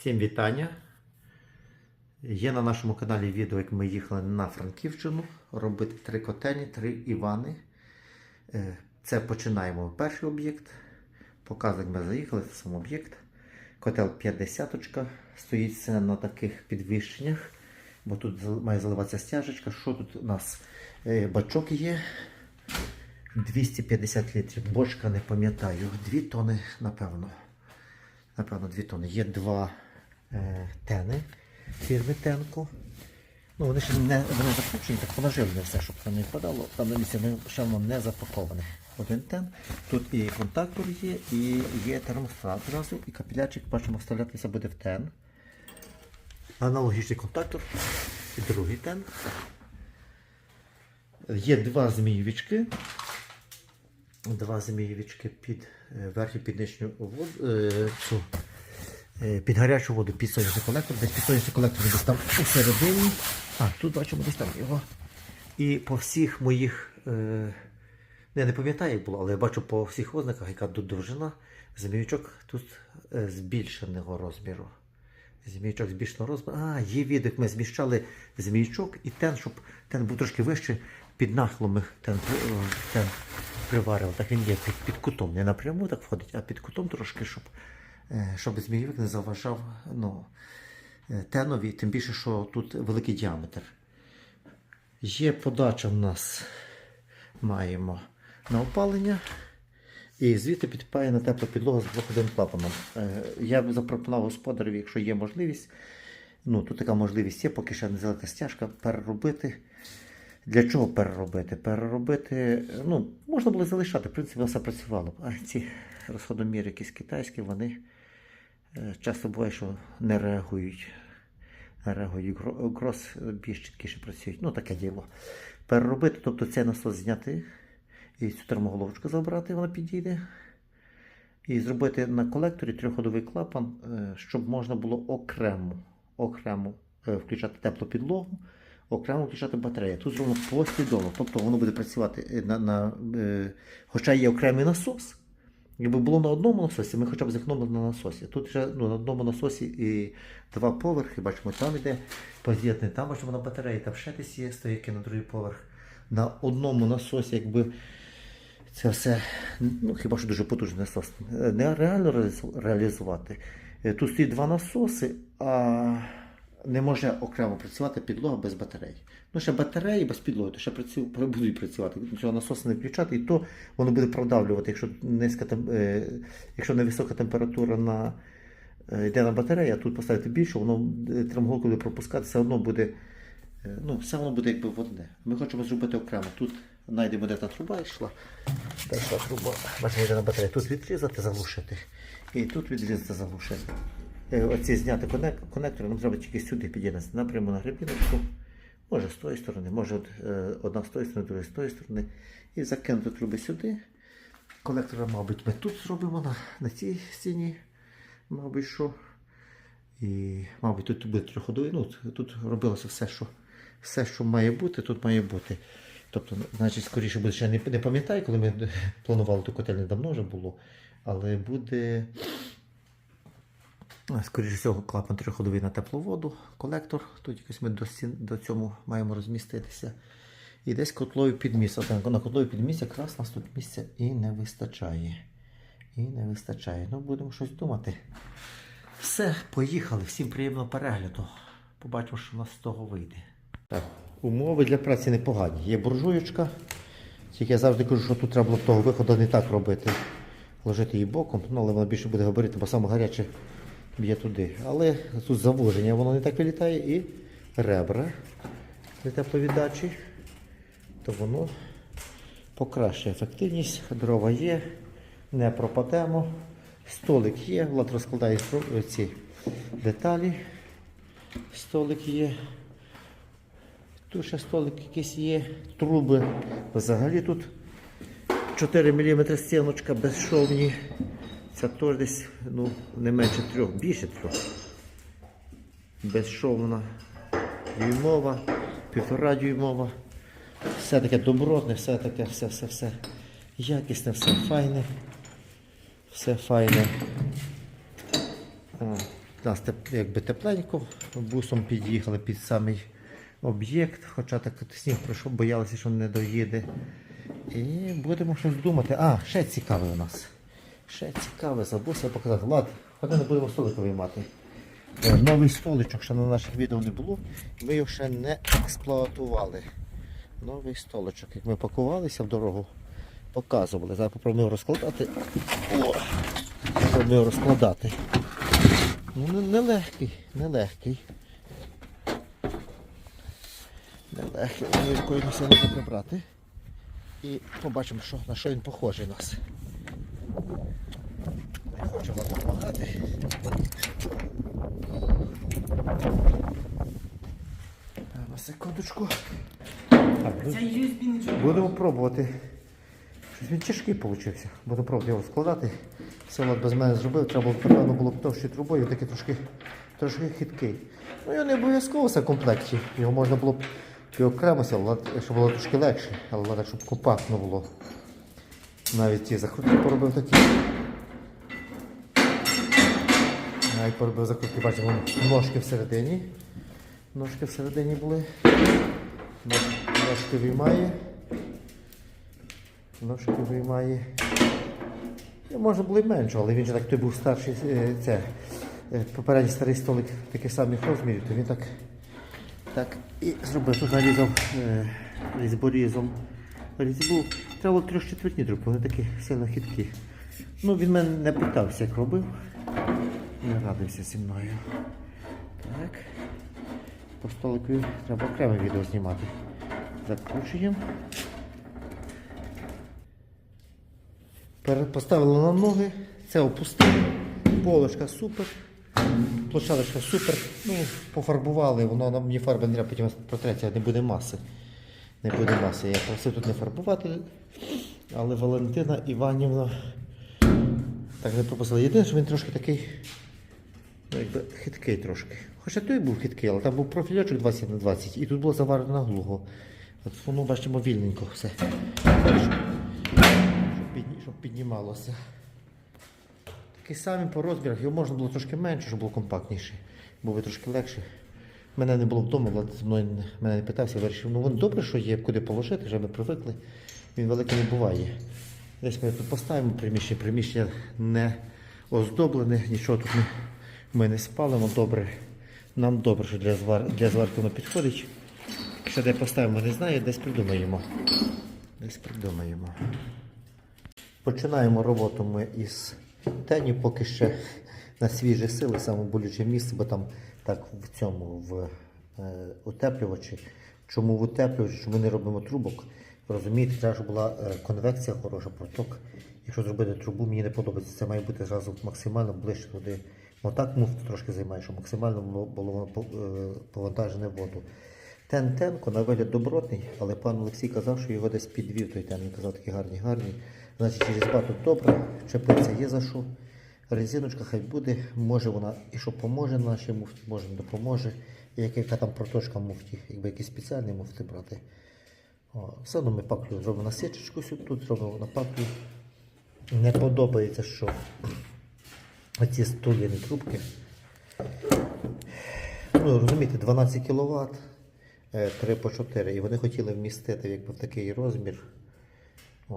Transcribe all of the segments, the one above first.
Всім вітання. Є на нашому каналі відео, як ми їхали на Франківщину робити три котельні, три Івани. Е, Це починаємо перший об'єкт. Показуємо, ми заїхали, це сам об'єкт. Котел 50 стоїть на таких підвищеннях, бо тут має заливатися стяжечка. Що тут у нас? Е, Бачок є 250 літрів. Бочка не пам'ятаю, 2 тони, напевно. Напевно, 2 тони. Є два тени фірми Тенко. Ну, вони ще не вони закручені, так понаживлені все, щоб там не впадало. Там на місці ще воно не запаковане. Один тен. Тут і контактор є, і є термостат зразу, і капілячик, бачимо, вставлятися буде в тен. Аналогічний контактор. І другий тен. Є два змійовички. Два змійовички під е, верхню під нижню воду. Е, е, під гарячу воду під сонячний колектор. Десь під сонячний колектор десь там у середині. А, тут бачимо десь там його. І по всіх моїх. Е, я не пам'ятаю, як було, але я бачу по всіх ознаках, яка тут довжина. Змійочок тут е, збільшеного розміру. Змійчок збільшеного розміру. А, є відео, ми зміщали змійчок і тен, щоб тен був трошки вище, під нахилом ми тен, е, тен приварили. Так він є під, під кутом. Не напряму так входить, а під кутом трошки, щоб, е, щоб змійовик не заважав ну, е, тенові, тим більше, що тут великий діаметр. Є подача в нас. Маємо на опалення. І звідти підпає на теплу підлогу з двоходним клапаном. Е, Я б запропонував господареві, якщо є можливість, ну тут така можливість є, поки ще не залита стяжка, переробити. Для чого переробити? Переробити, ну, можна було залишати, в принципі, все працювало. А ці розходоміри якісь китайські, вони е, часто буває, що не реагують. Не реагують. Гроз більш чіткіше працюють. Ну, таке діло. Переробити, тобто цей насос зняти і цю термоголовочку забрати, вона підійде. І зробити на колекторі трьохходовий клапан, е, щоб можна було окремо, окремо е, включати теплу підлогу, окремо включати батарею. Тут зроблено послідовно, тобто воно буде працювати е, на, на е, хоча є окремий насос. Якби було на одному насосі, ми хоча б зекономили на насосі. Тут вже ну, на одному насосі і два поверхи, бачимо, там іде поз'єднання, там бачимо на батареї, там ще десь є стояки на другий поверх. На одному насосі, якби це все, ну хіба що дуже потужний насос, е, нереально реалізувати. Е, Тут стоїть два насоси, а не може окремо працювати підлога без батарей. Ну, ще батареї без підлоги, то ще працю, будуть працювати. Цього насосу не включати, і то воно буде продавлювати, якщо низька е, якщо невисока температура на, е, йде на батарею, а тут поставити більше, воно е, тримголку буде пропускати, все одно буде. Ну, все воно буде якби в. Ми хочемо зробити окремо. Тут знайдемо, де та труба йшла. Та йшла труба. Бачимо, йде на батарею. Тут відрізати, заглушити. І тут відрізати, заглушити. Е, Оці зняти конек- конектори, нам треба тільки сюди під'єднати напряму на грибіночку. Може з тої сторони, може е, одна з тої сторони, друга з тої сторони. І закинути труби сюди. Колектора, мабуть, ми тут зробимо на, на цій стіні. Мабуть, що. І, мабуть, тут буде трьохходовий. Ну, тут робилося все, що, все, що має бути, тут має бути. Тобто, значить, скоріше буде, ще не, не пам'ятаю, коли ми планували ту котельню, давно вже було. Але буде, скоріше всього, клапан трьохходовий на теплу воду, колектор. Тут якось ми до, стін, до цьому маємо розміститися. І десь котловий підміст. От на- котловий підміст якраз нас тут місця і не вистачає. І не вистачає. Ну, будемо щось думати. Все, поїхали. Всім приємного перегляду. Побачимо, що в нас з того вийде. Так, умови для праці непогані. Є буржуєчка. Тільки я завжди кажу, що тут треба було того виходу не так робити. Ложити її боком, ну, але вона більше буде говорити, бо саме гаряче б'є туди. Але тут завоження, воно не так вилітає і ребра для тепловіддачі, то воно покращує ефективність. Дрова є, не пропадемо. Столик є, Влад розкладає ці деталі. Столик є. Тут ще столик якийсь є. Труби. Взагалі тут 4 мм стіночка безшовні. Це теж десь ну, не менше трьох, більше трьох. Безшовна дюймова, півтора дюймова. Все таке добротне, все таке, все, все, все. Якісне, все файне. Все файне. А, нас якби тепленько, бусом під'їхали під самий об'єкт, хоча так сніг пройшов, боялися, що не доїде. І будемо щось думати. А, ще цікаве у нас. Ще цікаве, забувся показати. Влад, ходи не будемо столика виймати. Е, Новий столичок, ще на наших відео не було, ми його ще не експлуатували. Новий столичок, як ми пакувалися в дорогу, показували. Зараз попробуємо розкладати. О! Попробуємо розкладати. Ну, не- нелегкий, нелегкий. Нелегкий, не сильно не прибрати. І побачимо, що, на що він похожий у нас. Секундочку. Так, Ця USB нічого. Будемо пробувати. Щось він тяжкий вийшов. Буду пробувати його складати. Все Влад без мене зробив, треба було, напевно, було б товщою трубою, такий трошки, трошки хиткий. Ну його не обов'язково все в комплекті. Його можна було б і окремо, щоб було трошки легше, але Влад, щоб компактно було. Навіть ті закрутки поробив такі. Навіть поробив закрутки, бачимо, ножки всередині. Ножки всередині були. Нож- Ножки виймає. Ножки виймає. І можна було менше, але він же так той був старший, е, це, е, попередній старий столик таких самих розмірів, то він так, так і зробив. Тут нарізав е, різьборізом різьбу. Треба було трьох четвертні трубки, вони такі сильно хиткі. Ну, він мене не питався, як робив. Не радився зі мною. Так. По столику треба окреме відео знімати. Закручуємо. Поставили на ноги, це опустили. Полочка супер. Площадочка супер. Ну, пофарбували, воно нам мені фарби не треба, потім протреться, не буде маси. Не буде маси. Я просив тут не фарбувати. Але Валентина Іванівна так не пропустила. Єдине, що він трошки такий ну, якби хиткий трошки. Хоча той був хиткий, але там був профільочок 20 на 20 і тут було заварено глухо. От воно бачимо вільненько все. Щоб, піднімалося. Такий самий по розмірах, його можна було трошки менше, щоб було компактніше. Було би трошки легше. Мене не було вдома, Влад мною мене не питався, вирішив. Ну воно добре, що є, куди положити, вже ми привикли. Він великий не буває. Десь ми тут поставимо приміщення, приміщення не оздоблене, нічого тут не, ми не спалимо добре. Нам добре, що для, звар, для зварки воно підходить. Що де поставимо, не знаю, десь придумаємо. Десь придумаємо. Починаємо роботу ми із тені, поки ще на свіжі сили, саме болюче місце, бо там так в цьому в е, утеплювачі. Чому в утеплювачі, чому не робимо трубок? Розумієте, треба, щоб була е, конвекція хороша, проток. Якщо зробити трубу, мені не подобається, це має бути зразу максимально ближче туди. Ну так муфта трошки займає, щоб максимально було, е, повантажене воду. Тен Тенко на вигляд добротний, але пан Олексій казав, що його десь підвів той тен. Він казав, такі гарні, гарні. Значить, різьба тут добра, чепиться є за що. Резиночка хай буде, може вона і що поможе нашій муфті, може не допоможе. І як- яка там проточка муфті, якби якісь спеціальні муфти брати. О, все одно ми паклю зробимо насічечку сюди, тут зробимо на паклю. Не подобається, що оці стуліні трубки. Ну, розумієте, 12 кВт, 3 по 4. І вони хотіли вмістити якби, в такий розмір.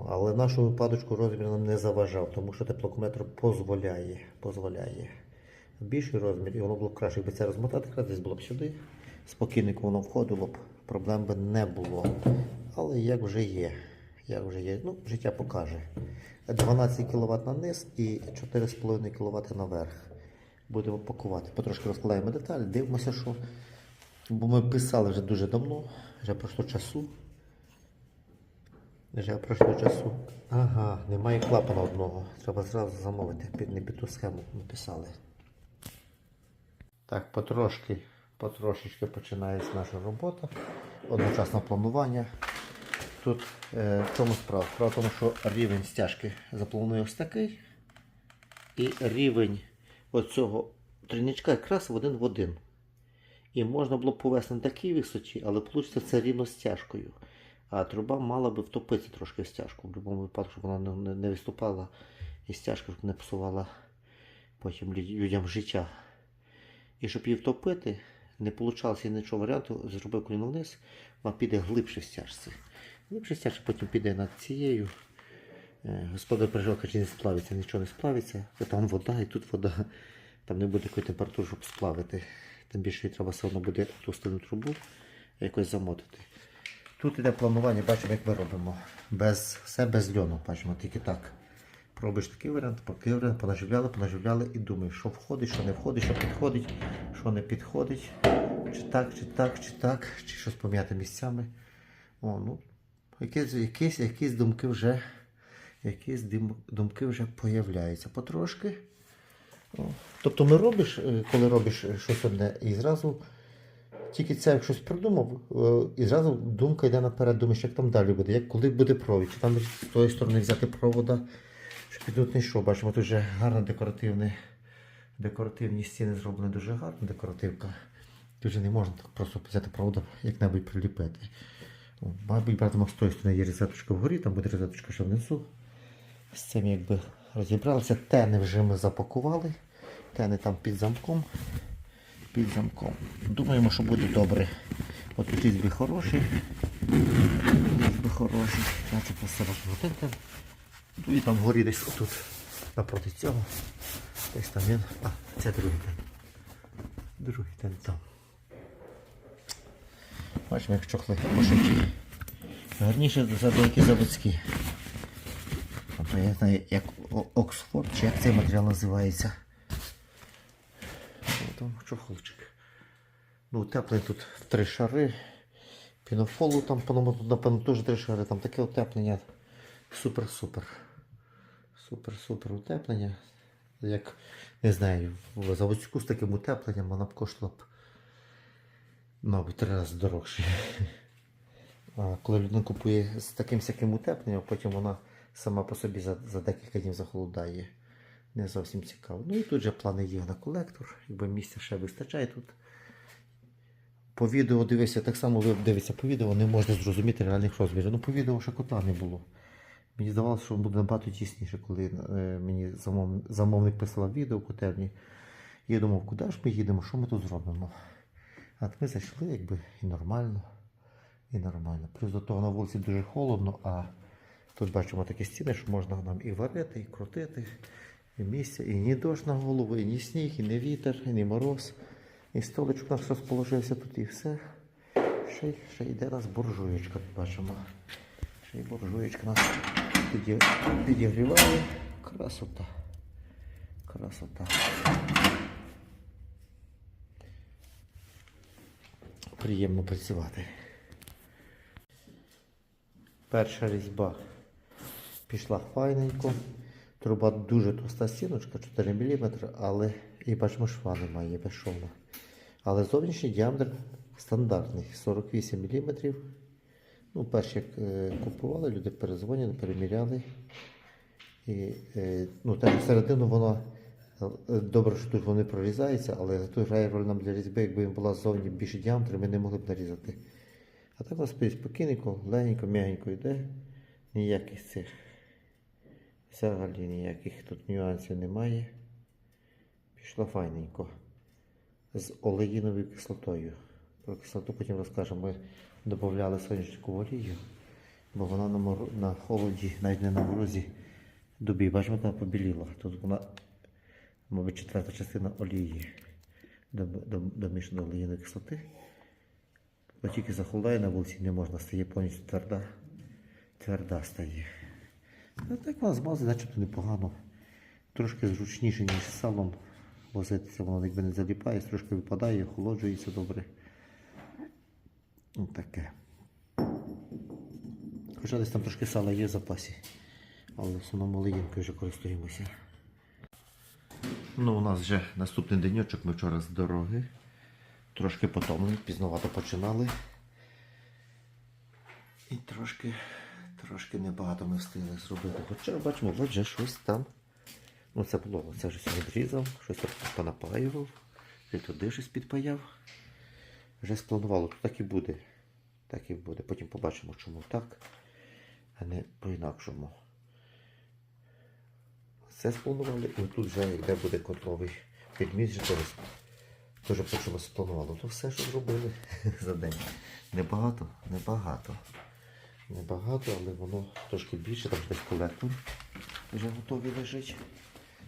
Але в нашому випадочку розмір нам не заважав, тому що теплокометр дозволяє. дозволяє. Більший розмір, і воно було б краще, якби це розмотати, десь було б сюди. Спокійненько воно входило б, проблем би не було. Але як вже є. Як вже є, ну, життя покаже. 12 кВт на низ і 4,5 кВт наверх. Будемо пакувати. Потрошки розкладаємо деталі, дивимося, що. Бо ми писали вже дуже давно, вже пройшло часу. Вже пройшло часу. Ага, немає клапана одного. Треба зразу замовити. Під, не під ту схему ми писали. Так, потрошки, потрошечки починається наша робота. Одночасне планування. Тут е, в чому справа? Справа в тому, що рівень стяжки запланує ось такий. І рівень оцього трійничка якраз один в один. І можна було б повести на такій висоті, але вийде це рівно стяжкою. А труба мала би втопитися трошки в стяжку, в будь-якому випадку, щоб вона не, не, не виступала і стяжка щоб не псувала потім людям життя. І щоб її втопити, не вийшло нічого варіанту, зробив коліно вниз, вона піде глибше в стяжці. Глибше в потім піде над цією. Е, Господар переживав, каже, не сплавиться, нічого не сплавиться. Та Там вода і тут вода. Там не буде такої температури, щоб сплавити. Тим більше треба все одно буде ту стальну трубу якось замотити. Тут іде планування, бачимо, як ми робимо. Без, все без льону, бачимо, тільки так. Пробуєш такий варіант, такий варіант, понаживляли, понаживляли і думаєш, що входить, що не входить, що підходить, що не підходить. Чи так, чи так, чи так, чи щось пом'яти місцями. О, ну, якісь, якісь, якісь думки вже, якісь дим- думки вже появляються потрошки. Тобто не робиш, е, коли робиш е, щось одне, і зразу тільки це як щось придумав, е, і зразу думка йде наперед, думаєш, як там далі буде, як коли буде провід, чи там з тої сторони взяти провода, щоб підуть не йшов. Бачимо, тут вже гарно декоративне, декоративні стіни зроблені дуже гарно, декоративка. Тут вже не можна так просто взяти провода, як-небудь приліпити. Мабуть, братимемо з тої сторони є розеточка вгорі, там буде розеточка ще внизу. З цим якби розібралися. Тени вже ми запакували. Тени там під замком. Під замком. Думаємо, що буде добре. От тут ізби хороші. Ізби хороші. Значить, один Ну і там вгорі десь отут. Напроти цього. Десь там він. А, це другий тен. Другий тен там. Бачимо, як чохли пошиті. Гарніше за деякі заводські. Тобто я знаю, як Оксфорд, чи як цей матеріал називається. О, Там чохолчик. Ну, теплий тут три шари. Пінофолу там, по-моєму, тут, напевно, теж три шари. Там таке утеплення. Супер-супер. Супер-супер утеплення. Як, не знаю, в заводську з таким утепленням вона б коштувала мабуть, три рази дорожче. А коли людина купує з таким всяким утепленням, потім вона сама по собі за, за декілька днів захолодає. Не зовсім цікаво. Ну і тут же плани є на колектор, якби місця ще вистачає тут. По відео дивися, так само ви дивитеся по відео, не можна зрозуміти реальних розмірів. Ну по відео ще кота не було. Мені здавалося, що буде набагато тісніше, коли е, мені замов... замовник прислав відео в котельні. Я думав, куди ж ми їдемо, що ми тут зробимо. От ми зайшли, якби і нормально. І нормально. Плюс до того на вулиці дуже холодно, а тут бачимо такі стіни, що можна нам і варити, і крутити, і місця, і ні дощ на голову, і ні сніг, і ні вітер, і ні мороз. І столичок наш розположився тут і все. Ще, ще йде нас буржуєчка, бачимо. Ще й буржуєчка нас підігріває. Красота. Красота. Приємно працювати. Перша різьба пішла файненько. Труба дуже товста стіночка, 4 мм, але і бачимо, шва немає безшовна. Але зовнішній діаметр стандартний 48 мм. Ну, перші як е, купували, люди перезвонили, переміряли. І, е, ну, так, всередину воно добре, що тут вони прорізаються, але тут грає роль нам для різьби, якби він була ззовні більше діаметр, ми не могли б нарізати. А так у нас спокійненько, легенько, м'ягенько йде. Ніяких цих. Взагалі ніяких тут нюансів немає. Пішло файненько. З олеїновою кислотою. Про кислоту потім розкажемо. Ми додавали сонячну олію, бо вона на, мор... на холоді, навіть не на морозі, дубі. Бачимо, вона побіліла. Тут вона, мабуть, четверта частина олії дом- дом- домішана до олеїної кислоти. Бо тільки захолодає на вулиці не можна, стає повністю тверда. Тверда стає. Ну, так вона змазує, начебто непогано. Трошки зручніше, ніж салом возитися, воно якби не заліпає, трошки випадає, охолоджується добре. Ну, таке. Хоча десь там трошки сала є в запасі. Але в основному легінкою вже користуємося. Ну, у нас вже наступний денечок, ми вчора з дороги. Трошки потомлені, пізновато починали. І трошки, трошки небагато ми встигли зробити. Хоча бачимо, от вже щось там. Ну це було, це вже відрізав, щось понапаював, і туди щось підпаяв. Вже спланувало, то так і буде. Так і буде. Потім побачимо, чому так, а не по-інакшому. Все спланували, і тут вже йде буде котловий підміс, тобто Теж почалося планувало. То все, що зробили за день. Небагато, небагато. Небагато, але воно трошки більше, там десь колектор вже готовий лежить.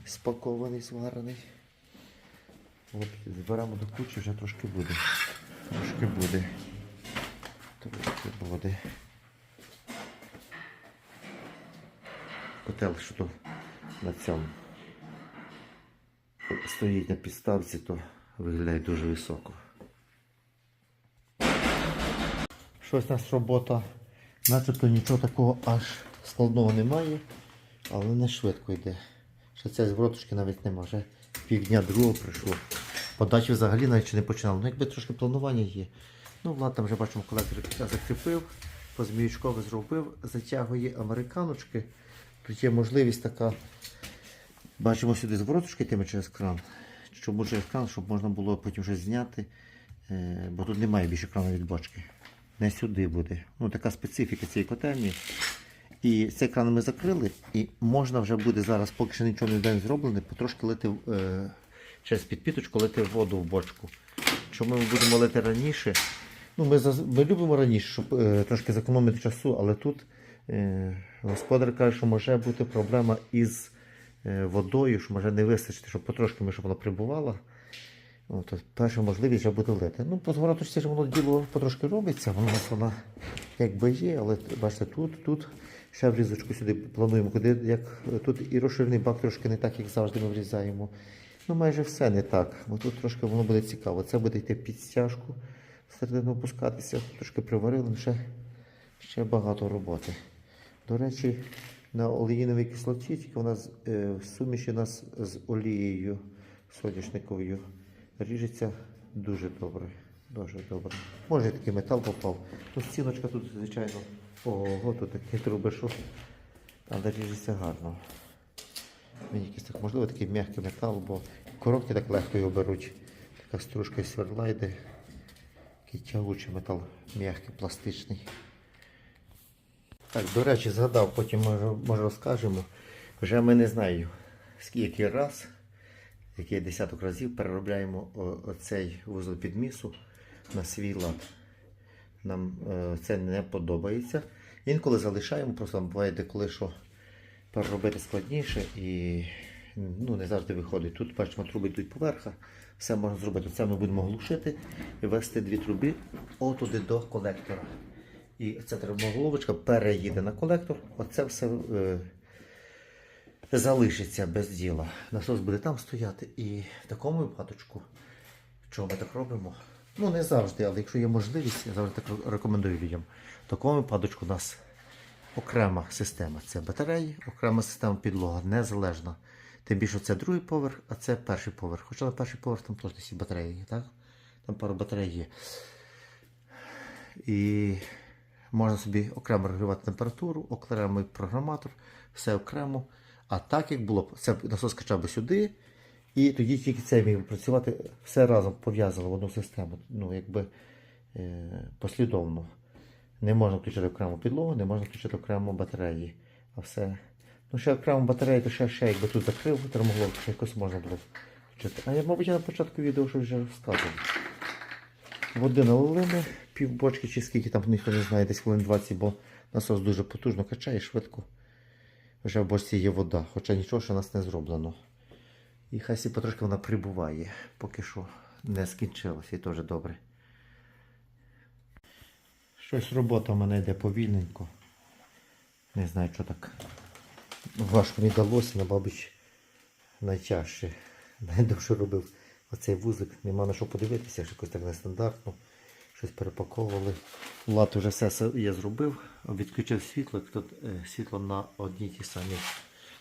Спакований, зварений. От, зберемо до кучі, вже трошки буде. Трошки буде. Трошки буде. Котел, що то на цьому стоїть на підставці, то виглядає дуже високо. Щось у нас робота, начебто нічого такого аж складного немає, але не швидко йде. Ще це з навіть нема, вже півдня другого прийшло. Подачі взагалі навіть не починав. Ну якби трошки планування є. Ну, Влад там вже бачимо, колектор закріпив, позміючково зробив, затягує американочки. Тут є можливість така. Бачимо сюди зворотушки йтиме через кран. Чому через кран, щоб можна було потім вже зняти, е, бо тут немає більше крану від бочки. Не сюди буде. Ну, така специфіка цієї котельні. І цей кран ми закрили, і можна вже буде зараз, поки ще нічого не буде зроблене, потрошки лити е, через підпіточку лити воду в бочку. Чому ми будемо лити раніше? Ну, ми, ми любимо раніше, щоб е, трошки зекономити часу, але тут господар каже, що може бути проблема із водою, що може не вистачити, щоб потрошки щоб вона прибувала. От, перша можливість вже буде лити. Ну, по звороточці ж воно діло потрошки робиться, воно у нас вона якби є, але бачите, тут, тут ще врізочку сюди плануємо, куди як тут і розширений бак трошки не так, як завжди ми врізаємо. Ну, майже все не так. Бо тут трошки воно буде цікаво. Це буде йти під стяжку, всередину опускатися, трошки приварили, ще, ще багато роботи. До речі, на олеїновій кислоті, тільки вона е, в суміші нас з олією соняшниковою ріжеться дуже добре. Дуже добре. Може такий метал попав. Ну, стіночка тут, звичайно, ого, тут такі труби, що але ріжеться гарно. Мені якийсь так, можливо, такий м'який метал, бо коробки так легко його беруть. Така стружка сверла йде. Такий тягучий метал, м'який, пластичний. Так, до речі, згадав, потім може, розкажемо. Вже ми не знаю, скільки раз, який десяток разів переробляємо оцей вузол підмісу на свій лад. Нам е, це не подобається. Інколи залишаємо, просто буває деколи, що переробити складніше і ну, не завжди виходить. Тут бачимо, труби йдуть поверха, все можна зробити. Це ми будемо глушити і вести дві труби отуди до колектора. І ця термоголовочка переїде на колектор. Оце все е, залишиться без діла. Насос буде там стояти. І в такому випадочку, чого ми так робимо? Ну, не завжди, але якщо є можливість, я завжди так рекомендую людям. В такому випадочку у нас окрема система. Це батареї, окрема система підлога, незалежна. Тим більше це другий поверх, а це перший поверх. Хоча на перший поверх там теж десь батареї так? Там пару батарей є. І можна собі окремо регулювати температуру, окремий програматор, все окремо. А так як було, б, це насос качав би сюди, і тоді тільки це міг працювати все разом пов'язано в одну систему. Ну, якби е, послідовно. Не можна включити окрему підлогу, не можна включити окремо батареї. А все. Ну, ще окремо батареї, то ще, ще якби тут закрив термоглов, то ще якось можна було включити. А я, мабуть, я на початку відео що вже розказував. Води налили пів бочки чи скільки там ніхто не знає, десь хвилин 20, бо насос дуже потужно качає швидко. Вже в бочці є вода, хоча нічого ще у нас не зроблено. І хай сі потрошки вона прибуває, поки що не скінчилося і теж добре. Щось робота в мене йде повільненько. Не знаю, що так важко мені далося, бабич найтяжче. Найдовше робив оцей вузик. Нема на що подивитися, що якось так нестандартно. Щось перепаковували. Влад вже все я зробив. Відключив світло, тут е, світло на одній тій самій,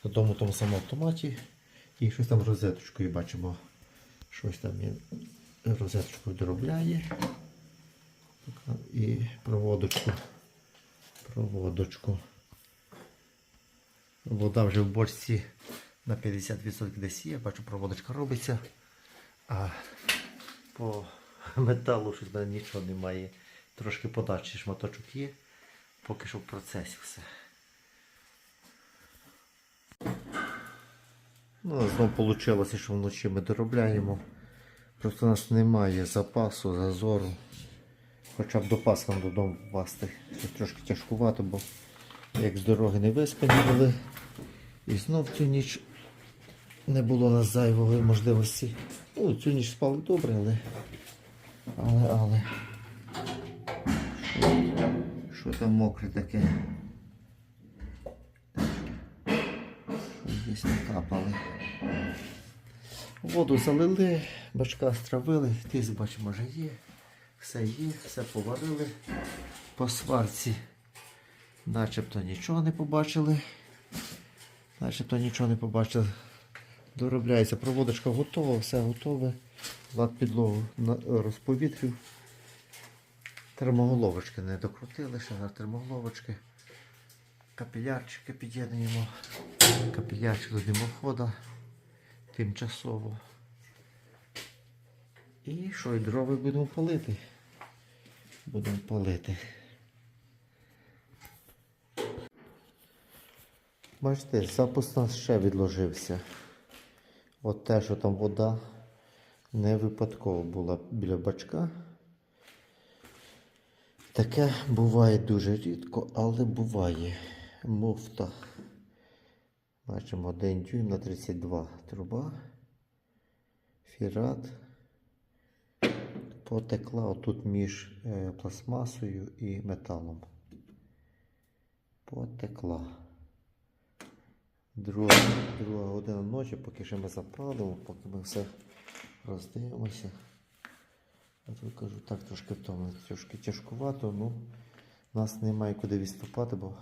на тому тому самому автоматі. І щось там розеточкою бачимо. Щось там він розеточкою доробляє. І проводочку. Проводочку. Вода вже в бочці на 50% десь є. Бачу, проводочка робиться. А по металу щось мене нічого немає. Трошки подачі шматочок є. Поки що в процесі все. Ну, знову вийшло, що вночі ми доробляємо. Просто у нас немає запасу, зазору. Хоча б до Пасхам додому впасти. Це трошки тяжкувато, бо як з дороги не виспані І знов цю ніч не було у нас зайвої можливості. Ну, цю ніч спали добре, але. Але, але. Що, що там мокре таке? Десь не. Воду залили, бачка стравили, тиск бачимо вже є. Все є, все поварили по сварці. Начебто нічого не побачили. Начебто нічого не побачили. Доробляється. Проводочка готова, все готове. Лад підлогу розповітрив. Термоголовочки не докрутили, ще на термоголовочки. Капілярчики під'єднуємо. Капілярчик до димохода тимчасово. І що, і дрова будемо палити. Будемо палити. Бачите, запуск у нас ще відложився. От те, що там вода не випадково була біля бачка. Таке буває дуже рідко, але буває. Муфта. Бачимо 1 дюйм на 32 труба. Фірат. Потекла отут між е, пластмасою і металом. Потекла. Друга, друга година ночі, поки ще ми запалимо, поки ми все роздивимося. А тут кажу, так трошки втомлено, трошки тяжкувато, ну нас немає куди відступати, бо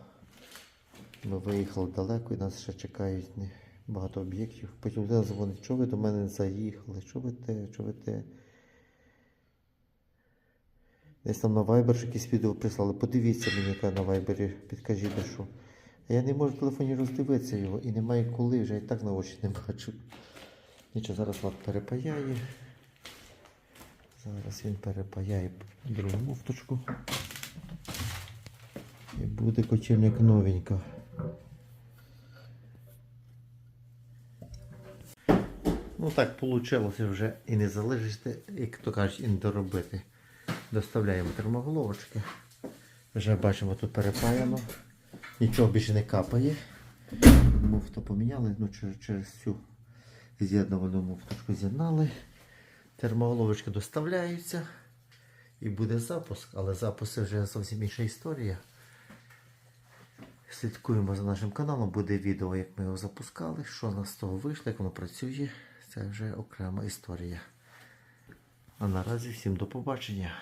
ми виїхали далеко і нас ще чекають багато об'єктів. Потім людина дзвонить, що ви до мене заїхали, що ви те, що ви те. Десь там на Viber якісь відео прислали. Подивіться мені, яка на Viber, підкажіть, що. Я не можу в телефоні роздивитися його і немає коли, вже і так на очі не бачу. Нічого, зараз Влад перепаяє. Зараз він перепаяє другу муфточку. І буде кочівник новенька. Ну так вийшло вже і не залишити, як то кажуть, і не доробити. Доставляємо термоголовочки. Вже бачимо, тут перепаяно. Нічого більше не капає. Муфту поміняли, ну через, через цю з'єднувану муфточку з'єднали. Термоголовочки доставляються. І буде запуск, але запуск вже зовсім інша історія. Слідкуємо за нашим каналом, буде відео, як ми його запускали, що у нас з того вийшло, як воно працює. Це вже окрема історія. А наразі всім до побачення.